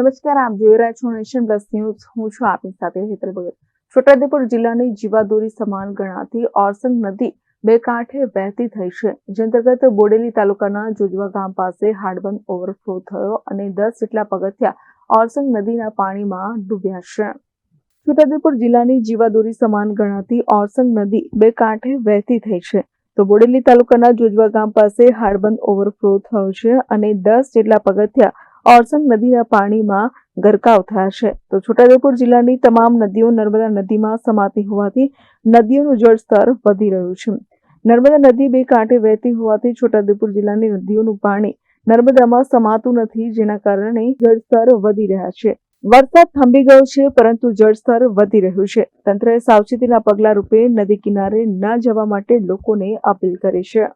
નમસ્કાર, આપ જોઈ રહ્યા છો નેશન પ્લસ ન્યૂઝ. હું છું આપની સાથે હેતલ ભગત. છોટાઉદેપુર જિલ્લાની જીવાદોરી સમાન ગણાતી ઓરસંગ નદી બે કાંઠે વહેતી થઈ છે, જે અંતર્ગત બોડેલી તાલુકાના જોજવા ગામ પાસે હાડબંધ ઓવરફ્લો થયો અને દસ જેટલા પગથિયા ઓરસંગ નદીના પાણીમાં ડૂબ્યા છે. છોટાઉદેપુર જિલ્લાની જીવાદોરી સમાન ગણાતી ઓરસંગ નદી બે કાંઠે વહેતી થઈ છે. તો બોડેલી તાલુકાના જોજવા ગામ પાસે હાડબંધ ઓવરફ્લો થયો છે અને દસ જેટલા પગથિયા ઓરસંગ નદીના પાણીમાં ગરકાવ થયા છે. તો છોટાઉદેપુર જિલ્લાની તમામ નદીઓ નર્મદા નદીમાં સમાતી હોવાથી નદીઓનું જળસ્તર વધી રહ્યું છે. નર્મદા નદી બે કાંઠે વહેતી હોવાથી છોટાઉદેપુર જિલ્લાની નદીઓનું પાણી નર્મદામાં સમાતું નથી, જેના કારણે જળસ્તર વધી રહ્યા છે. વરસાદ થંભી ગયો છે, પરંતુ જળસ્તર વધી રહ્યું છે. તંત્રએ સાવચેતીના પગલા રૂપે નદી કિનારે ન જવા માટે લોકોને અપીલ કરી છે.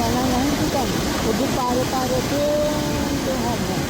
Jangan nanti kan, udah paru-paru pun Tuhan.